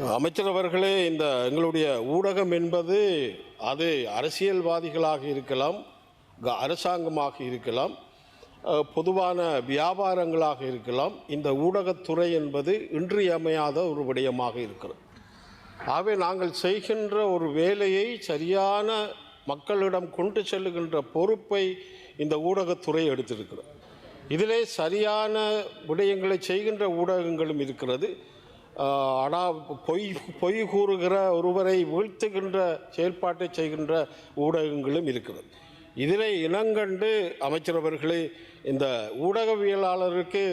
அமைச்சர் அவர்களே இந்த எங்களுடைய ஊடகம் என்பது அது அரசியல்வாதிகளாக இருக்கலாம் க- அரசாங்கமாக இருக்கலாம் பொதுவான வியாபாரங்களாக இருக்கலாம் இந்த ஊடகத்துறை என்பது இன்றியமையாத ஒரு விடயமாக இருக்கிறது. ஆகவே நாங்கள் செய்கின்ற ஒரு வேலையை சரியான மக்களிடம் கொண்டு செல்லுகின்ற பொறுப்பை இந்த ஊடகத்துறை எடுத்திருக்கிறது. இதிலே சரியான விடயங்களை செய்கின்ற ஊடகங்களும் இருக்கிறது. ஆனால் பொய் பொய் கூறுகிற ஒருவரை வீழ்த்துகின்ற செயல்பாட்டை செய்கின்ற ஊடகங்களும் இருக்கிறது. இதிலே இனங்கண்டு அமைச்சர் அவர்களே இந்த ஊடகவியலாளருக்கு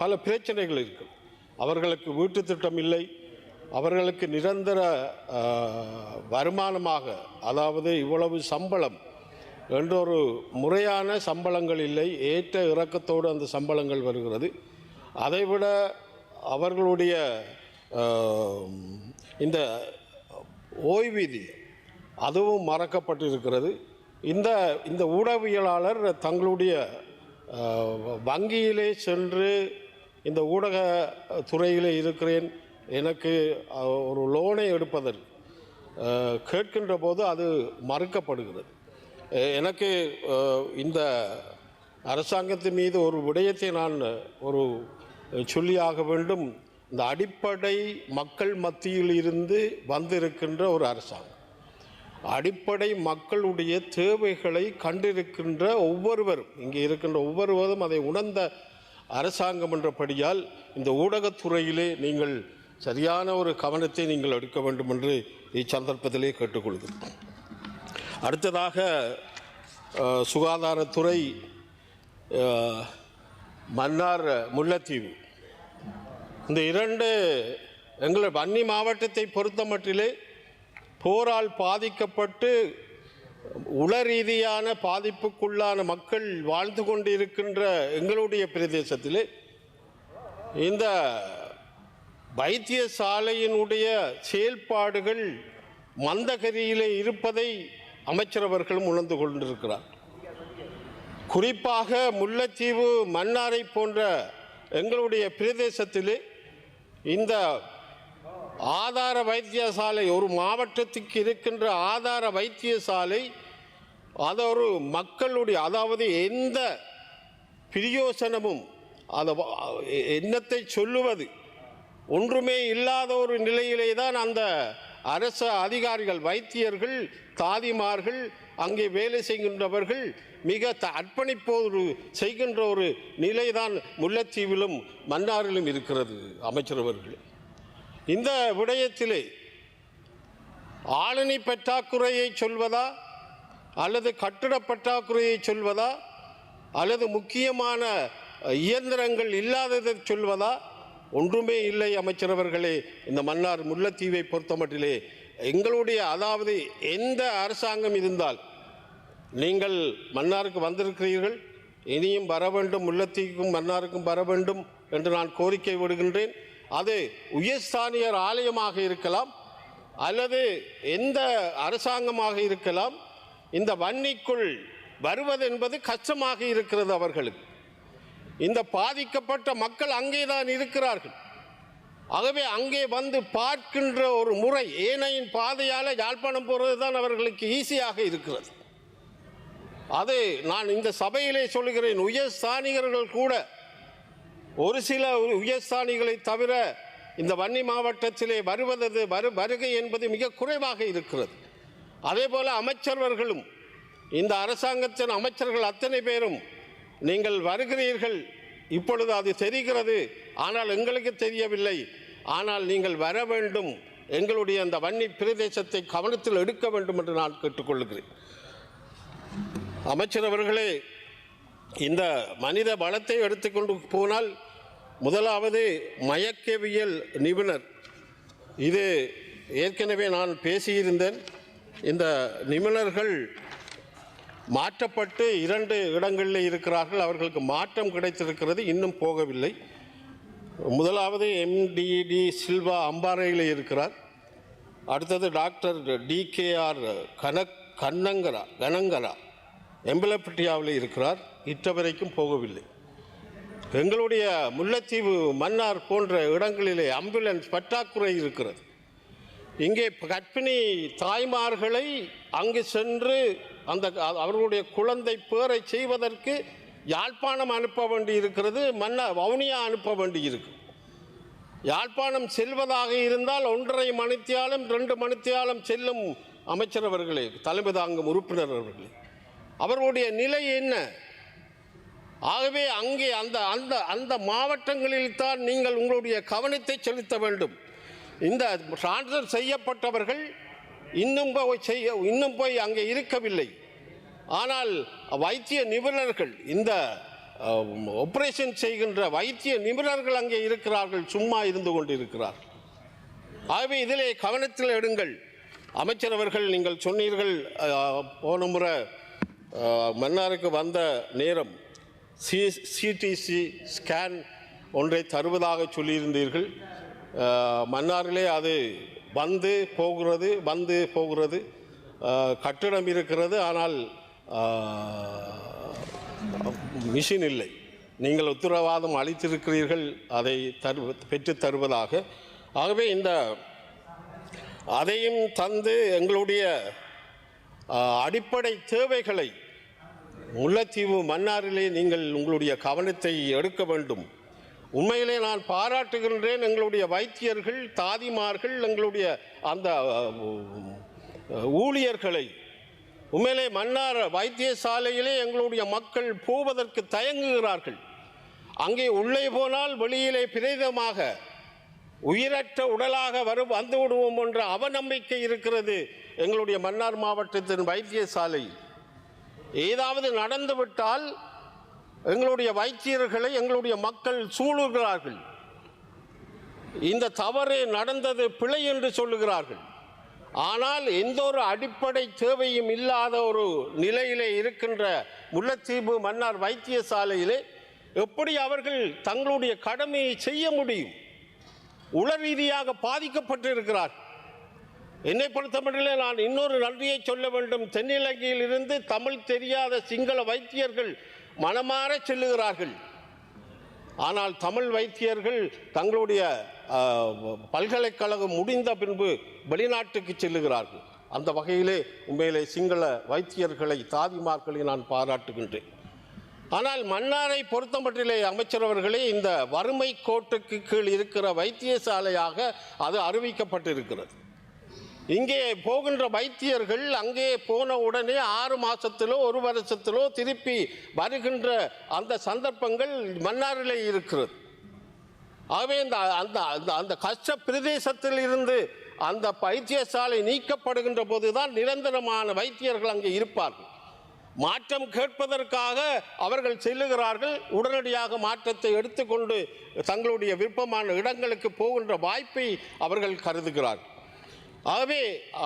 பல பிரச்சனைகள் இருக்குது அவர்களுக்கு வீட்டு திட்டம் இல்லை. அவர்களுக்கு நிரந்தர வருமானமாக அதாவது இவ்வளவு சம்பளம் என்றொரு முறையான சம்பளங்கள் இல்லை. ஏற்ற இறக்கத்தோடு அந்த சம்பளங்கள் வருகிறது. அதைவிட அவர்களுடைய இந்த ஓய்வீதி அதுவும் மறக்கப்பட்டிருக்கிறது. இந்த இந்த ஊடகவியலாளர் தங்களுடைய வங்கியிலே சென்று இந்த ஊடக துறையிலே இருக்கிறேன் எனக்கு ஒரு லோனை எடுப்பதற்கு கேட்கின்ற போது அது மறுக்கப்படுகிறது. எனக்கு இந்த அரசாங்கத்தின் மீது ஒரு விடயத்தை நான் ஒரு சொல்லியாக வேண்டும். இந்த அடிப்படை மக்கள் மத்தியில் இருந்து வந்திருக்கின்ற ஒரு அரசாங்கம். அடிப்படை மக்களுடைய தேவைகளை கண்டிருக்கின்ற ஒவ்வொருவரும் இங்கே இருக்கின்ற ஒவ்வொருவரும் அதை உணர்ந்த அரசாங்கம் என்றபடியால் இந்த ஊடகத்துறையிலே நீங்கள் சரியான ஒரு கவனத்தை நீங்கள் எடுக்க வேண்டும் என்று இச்சந்தர்ப்பத்திலே கேட்டுக்கொள்கிறேன். அடுத்ததாக சுகாதாரத்துறை மன்னார் முல்லைத்தீவு. இந்த இரண்டு எங்கள் வன்னி மாவட்டத்தை பொறுத்த மட்டிலே போரால் பாதிக்கப்பட்டு உள ரீதியான பாதிப்புக்குள்ளான மக்கள் வாழ்ந்து கொண்டிருக்கின்ற எங்களுடைய பிரதேசத்தில் இந்த வைத்தியசாலையினுடைய செயல்பாடுகள் மந்தகதியிலே இருப்பதை அமைச்சர் அவர்களும் உணர்ந்து கொண்டிருக்கிறார். குறிப்பாக முல்லைத்தீவு மன்னாரை போன்ற எங்களுடைய பிரதேசத்திலே இந்த ஆதார வைத்தியசாலை ஒரு மாவட்டத்துக்கு இருக்கின்ற ஆதார வைத்தியசாலை அது ஒரு மக்களுடைய அதாவது எந்த பிரயோசனமும் அதை என்னத்தை சொல்லுவது ஒன்றுமே இல்லாத ஒரு நிலையிலே தான் அந்த அரச அதிகாரிகள் வைத்தியர்கள் தாதிமார்கள் அங்கே வேலை செய்கின்றவர்கள் மிக த அர்ப்பணிப்போடு செய்கின்ற ஒரு நிலைதான் முல்லைத்தீவிலும் மன்னாரிலும் இருக்கிறது அமைச்சர் அவர்கள். இந்த விடயத்திலே ஆளணி பற்றாக்குறையை சொல்வதா அல்லது கட்டிட பற்றாக்குறையை சொல்வதா அல்லது முக்கியமான இயந்திரங்கள் இல்லாததை சொல்வதா ஒன்றுமே இல்லை அமைச்சரவர்களே இந்த மன்னார் முல்லைத்தீவை பொறுத்தமட்டிலே எங்களுடைய அதாவது எந்த அரசாங்கம் இருந்தால் நீங்கள் மன்னாருக்கு வந்திருக்கிறீர்கள் இனியும் வர வேண்டும் முல்லைத்தீவுக்கும் மன்னாருக்கும் வர வேண்டும் என்று நான் கோரிக்கை விடுகின்றேன். அது உயர்ஸ்தானியர் ஆலயமாக இருக்கலாம் அல்லது எந்த அரசாங்கமாக இருக்கலாம் இந்த வன்னிக்குள் வருவது என்பது கஷ்டமாக இருக்கிறது அவர்களுக்கு. இந்த பாதிக்கப்பட்ட மக்கள் அங்கேதான் இருக்கிறார்கள். ஆகவே அங்கே வந்து பார்க்கின்ற ஒரு முறை ஏனையின் பாதையால் யாழ்ப்பாணம் போகிறது தான் அவர்களுக்கு ஈஸியாக இருக்கிறது. அது நான் இந்த சபையிலே சொல்லுகிறேன். உயர்ஸ்தானிகர்கள் கூட ஒரு சில உயர்ஸ்தானிகளை தவிர இந்த வன்னி மாவட்டத்திலே வருவது வரு வருகை என்பது மிக குறைவாக இருக்கிறது. அதே போல் அமைச்சர்களும் இந்த அரசாங்கத்தின் அமைச்சர்கள் அத்தனை பேரும் நீங்கள் வருகிறீர்கள் இப்பொழுது அது தெரிகிறது ஆனால் எங்களுக்கு தெரியவில்லை. ஆனால் நீங்கள் வர வேண்டும் எங்களுடைய அந்த வன்னி பிரதேசத்தை கவனத்தில் எடுக்க வேண்டும் என்று நான் கேட்டுக்கொள்கிறேன். அமைச்சர் அவர்களே இந்த மனித வளத்தை எடுத்துக்கொண்டு போனால் முதலாவது மயக்கவியல் நிபுணர். இது ஏற்கனவே நான் பேசியிருந்தேன். இந்த நிபுணர்கள் மாற்றப்பட்டு இரண்டு இடங்களில் இருக்கிறார்கள். அவர்களுக்கு மாற்றம் கிடைத்திருக்கிறது இன்னும் போகவில்லை. முதலாவது எம்டிடி சில்வா அம்பாறையில் இருக்கிறார். அடுத்தது டாக்டர் டிகேஆர் கனக் கண்ணங்கரா கனங்கரா. எம்பலப்பட்டியாவில் இருக்கிறார். இற்றவரைக்கும் போகவில்லை. எங்களுடைய முல்லைத்தீவு மன்னார் போன்ற இடங்களிலே ஆம்புலன்ஸ் பற்றாக்குறை இருக்கிறது. இங்கே கர்ப்பிணி தாய்மார்களை அங்கு சென்று அந்த அவர்களுடைய குழந்தை பேரை செய்வதற்கு யாழ்ப்பாணம் அனுப்ப வேண்டி இருக்கிறது மன்ன வவுனியா அனுப்ப வேண்டி இருக்கு யாழ்ப்பாணம் செல்வதாக இருந்தால் ஒன்றரை மணித்தியாலும் ரெண்டு மணித்தியாலும் செல்லும் அமைச்சர் அவர்களே தலைமை தாங்கும் உறுப்பினர் அவர்களே. அவர்களுடைய நிலை என்ன? ஆகவே அங்கே அந்த அந்த அந்த மாவட்டங்களில் தான் நீங்கள் உங்களுடைய கவனத்தை செலுத்த வேண்டும். இந்த டிரான்ஸ்ஃபர் செய்யப்பட்டவர்கள் இன்னும் போய் செய்ய இன்னும் போய் அங்கே இருக்கவில்லை. ஆனால் வைத்திய நிபுணர்கள் இந்த ஆபரேஷன் செய்கின்ற வைத்திய நிபுணர்கள் அங்கே இருக்கிறார்கள் சும்மா இருந்து கொண்டிருக்கிறார்கள். ஆகவே இதிலே கவனத்தில் எடுங்கள். அமைச்சர் அவர்கள் நீங்கள் சொன்னீர்கள் போன முறை மன்னாருக்கு வந்த நேரம் சி சிடிசி ஸ்கேன் ஒன்றை தருவதாக சொல்லியிருந்தீர்கள். மன்னாரிலே அது வந்து போகிறது வந்து போகிறது. கட்டிடம் இருக்கிறது ஆனால் மிஷின் இல்லை. நீங்கள் உத்தரவாதம் அளித்திருக்கிறீர்கள் அதை தரு பெற்று தருவதாக. ஆகவே இந்த அதையும் தந்து எங்களுடைய அடிப்படை தேவைகளை முல்லைத்தீவு மன்னாரிலே நீங்கள் உங்களுடைய கவனத்தை எடுக்க வேண்டும். உண்மையிலே நான் பாராட்டுகின்றேன் எங்களுடைய வைத்தியர்கள் தாதிமார்கள் எங்களுடைய அந்த ஊழியர்களை. உண்மையிலே மன்னார் வைத்தியசாலையிலே எங்களுடைய மக்கள் போவதற்கு தயங்குகிறார்கள். அங்கே உள்ளே போனால் வெளியிலே பிரேதமாக உயிரற்ற உடலாக வரும் வந்து விடுவோம் என்ற அவநம்பிக்கை இருக்கிறது எங்களுடைய மன்னார் மாவட்டத்தின் வைத்தியசாலையில் ஏதாவது நடந்துவிட்டால் எங்களுடைய வைத்தியர்களை எங்களுடைய மக்கள் சூழுகிறார்கள் இந்த தவறு நடந்தது பிழை என்று சொல்லுகிறார்கள். ஆனால் எந்த ஒரு அடிப்படை தேவையும் இல்லாத ஒரு நிலையிலே இருக்கின்ற முல்லைத்தீவு மன்னார் வைத்தியசாலையிலே எப்படி அவர்கள் தங்களுடைய கடமையை செய்ய முடியும்? உள ரீதியாக என்னை பொறுத்தமட்டிலே நான் இன்னொரு நன்றியை சொல்ல வேண்டும். தென்னிலங்கையில் இருந்து தமிழ் தெரியாத சிங்கள வைத்தியர்கள் மனமாற செல்லுகிறார்கள். ஆனால் தமிழ் வைத்தியர்கள் தங்களுடைய பல்கலைக்கழகம் முடிந்த பின்பு வெளிநாட்டுக்கு செல்லுகிறார்கள். அந்த வகையிலே உண்மையிலே சிங்கள வைத்தியர்களை தாதிமார்களை நான் பாராட்டுகின்றேன். ஆனால் மன்னாரை பொறுத்தமட்டிலே அமைச்சர் அவர்களே இந்த வறுமை கோட்டுக்கு கீழ் இருக்கிற வைத்தியசாலையாக அது அறிவிக்கப்பட்டிருக்கிறது. இங்கே போகின்ற வைத்தியர்கள் அங்கே போன உடனே ஆறு மாதத்திலோ ஒரு வருஷத்திலோ திருப்பி வருகின்ற அந்த சந்தர்ப்பங்கள் மன்னாரிலே இருக்கிறது. ஆகவே இந்த அந்த அந்த அந்த கஷ்ட பிரதேசத்தில் இருந்து அந்த வைத்தியசாலை நீக்கப்படுகின்ற போதுதான் நிரந்தரமான வைத்தியர்கள் அங்கே இருப்பார்கள். மாற்றம் கேட்பதற்காக அவர்கள் செல்லுகிறார்கள். உடனடியாக மாற்றத்தை எடுத்துக்கொண்டு தங்களுடைய விருப்பமான இடங்களுக்கு போகின்ற வாய்ப்பை அவர்கள் கருதுகிறார்கள். ஆகவே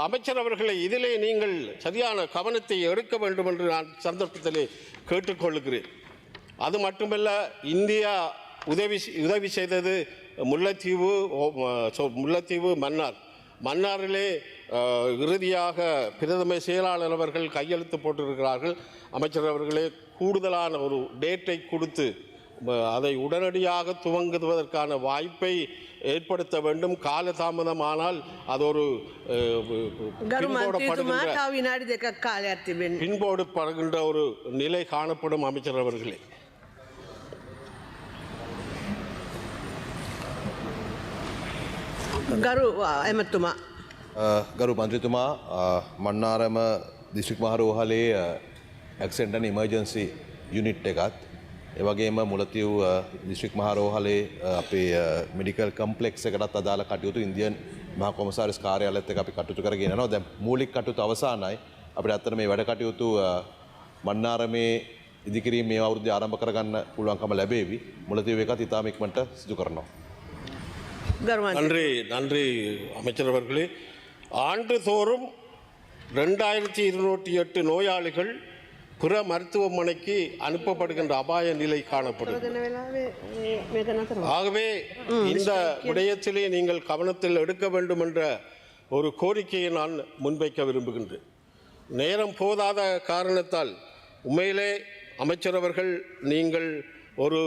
அமைச்சர் அவர்களை இதிலே நீங்கள் சரியான கவனத்தை எடுக்க வேண்டும் என்று நான் சந்தர்ப்பத்திலே கேட்டுக்கொள்கிறேன். அது மட்டுமல்ல இந்தியா உதவி உதவி செய்தது முல்லைத்தீவு முல்லைத்தீவு மன்னார். மன்னாரிலே இறுதியாக பிரதம செயலாளர் அவர்கள் கையெழுத்து போட்டிருக்கிறார்கள். அமைச்சர் அவர்களே கூடுதலான ஒரு டேட்டை கொடுத்து அதை உடனடியாக துவங்குவதற்கான வாய்ப்பை ஏற்படுத்த வேண்டும் காலதாமதமானால் அது ஒரு அஹ், ගරු මන්ත්‍රීතුමා பின்போடப்படுகின்ற තව විනාඩි දෙකක් කාලයක් තිබෙන. பின்போடு படுகின்ற ஒரு நிலை காணப்படும் அமைச்சர் அவர்களே ගරු ඇමතුමා. අ, ගරු මන්ත්‍රතුමා මන්නාරම දිස්ත්‍රික් මහරෝහලේ ඇක්සෙන්ටන් ඉමර්ජන්සි යුනිට් එකත් එවගේම මුලතිව් දිස්ත්‍රික් මහරෝහලේ අපේ මිඩිකල් කම්පලෙක්් එකටත් අදාළ කටයුතු ඉන්දියන් මහ කොමසාරිස් කාරයාලත් එක අපි කටයුතු කරගෙනවා දැ මූලික් කටයුතු අවසානයි අපිට අත්තර මේ වැඩ කටයුතු මන්නාරමේ ඉදිකිරීම මේ අවුරුද්ධ ආරම්භ කරගන්න පුළුවන්කම ලැබේවි මුලතිව එකත් ඉතාමික්මට සිදු කරනවා. ගරු මන්ත්‍රී- நன்றி நன்றி அமைச்சர் அவர்களே ஆண்டுதோறும் ரெண்டாயிரத்தி இருநூற்றி எட்டு நோயாளிகள் புற மருத்துவமனைக்கு அனுப்பப்படுகின்ற அபாய நிலை காணப்படும். ஆகவே இந்த விடயத்திலே நீங்கள் கவனத்தில் எடுக்க வேண்டும் என்ற ஒரு கோரிக்கையை நான் முன்வைக்க விரும்புகின்றேன். நேரம் போதாத காரணத்தால் உண்மையிலே அமைச்சரவர்கள் நீங்கள் ஒரு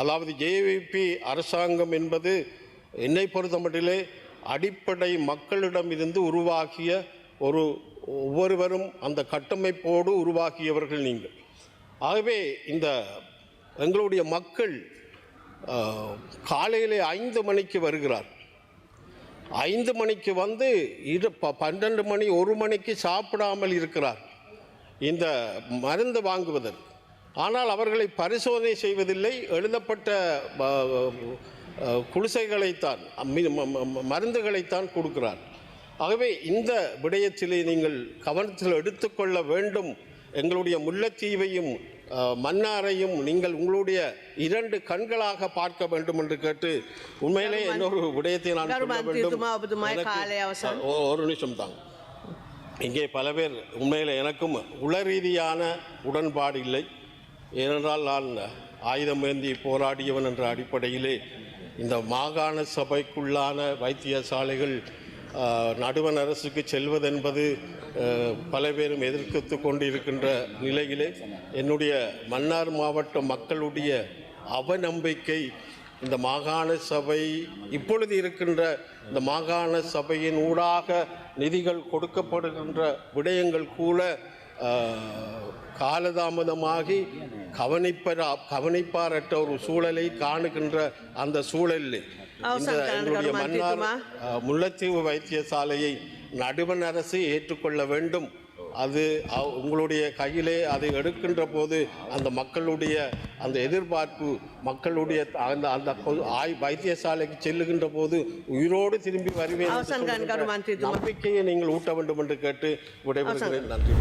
அதாவது ஜேவிபி அரசாங்கம் என்பது என்னை பொறுத்தமட்டிலே அடிப்படை மக்களிடம் இருந்து உருவாகிய ஒரு ஒவ்வொருவரும் அந்த கட்டமைப்போடு உருவாகியவர்கள் நீங்கள். ஆகவே இந்த எங்களுடைய மக்கள் காலையில் காலையிலே ஐந்து மணிக்கு வருகிறார். ஐந்து மணிக்கு வந்து இரு ப- பன்னெண்டு மணி ஒரு மணிக்கு சாப்பிடாமல் இருக்கிறார். இந்த மருந்து வாங்குவதற்கு. ஆனால் அவர்களை பரிசோதனை செய்வதில்லை. எழுதப்பட்ட குடிசைகளைத்தான் மருந்துகளைத்தான் கொடுக்கிறார். ஆகவே இந்த விடயத்திலே நீங்கள் கவனத்தில் எடுத்துக்கொள்ள வேண்டும். எங்களுடைய முல்லைத்தீவையும் மன்னாரையும் நீங்கள் உங்களுடைய இரண்டு கண்களாக பார்க்க வேண்டும் என்று கேட்டு உண்மையிலே இன்னொரு விடயத்தை நான் சொல்ல வேண்டும். ஒரு நிமிஷம் தான். இங்கே பல பேர் உண்மையில் எனக்கும் உளரீதியான உடன்பாடு இல்லை. ஏனென்றால் நான் ஆயுதம் ஏந்தி போராடியவன் என்ற அடிப்படையிலே இந்த மாகாண சபைக்குள்ளான வைத்தியசாலைகள் நடுவண் அரசுக்கு செல்வதென்பது பல பேரும் எதிர்த்து கொண்டிருக்கின்ற நிலையிலே என்னுடைய மன்னார் மாவட்ட மக்களுடைய அவநம்பிக்கை இந்த மாகாண சபை இப்பொழுது இருக்கின்ற இந்த மாகாண சபையின் ஊடாக நிதிகள் கொடுக்கப்படுகின்ற விடயங்கள் கூட காலதாமதமாகி கவனிப்பரா கவனிப்பாரற்ற ஒரு சூழலை காணுகின்ற அந்த சூழலில். முல்லைத்தீவு வைத்தியசாலையை நடுவண் அரசு ஏற்றுக்கொள்ள வேண்டும் அது உங்களுடைய கையிலே அதை எடுக்கின்ற போது அந்த மக்களுடைய அந்த எதிர்பார்ப்பு மக்களுடைய அந்த அந்த ஆய் வைத்தியசாலைக்கு செல்லுகின்ற போது உயிரோடு திரும்பி வருவேன்? நம்பிக்கையை நீங்கள் ஊட்ட வேண்டும் என்று கேட்டு விடைபெறுகிறேன் நன்றி.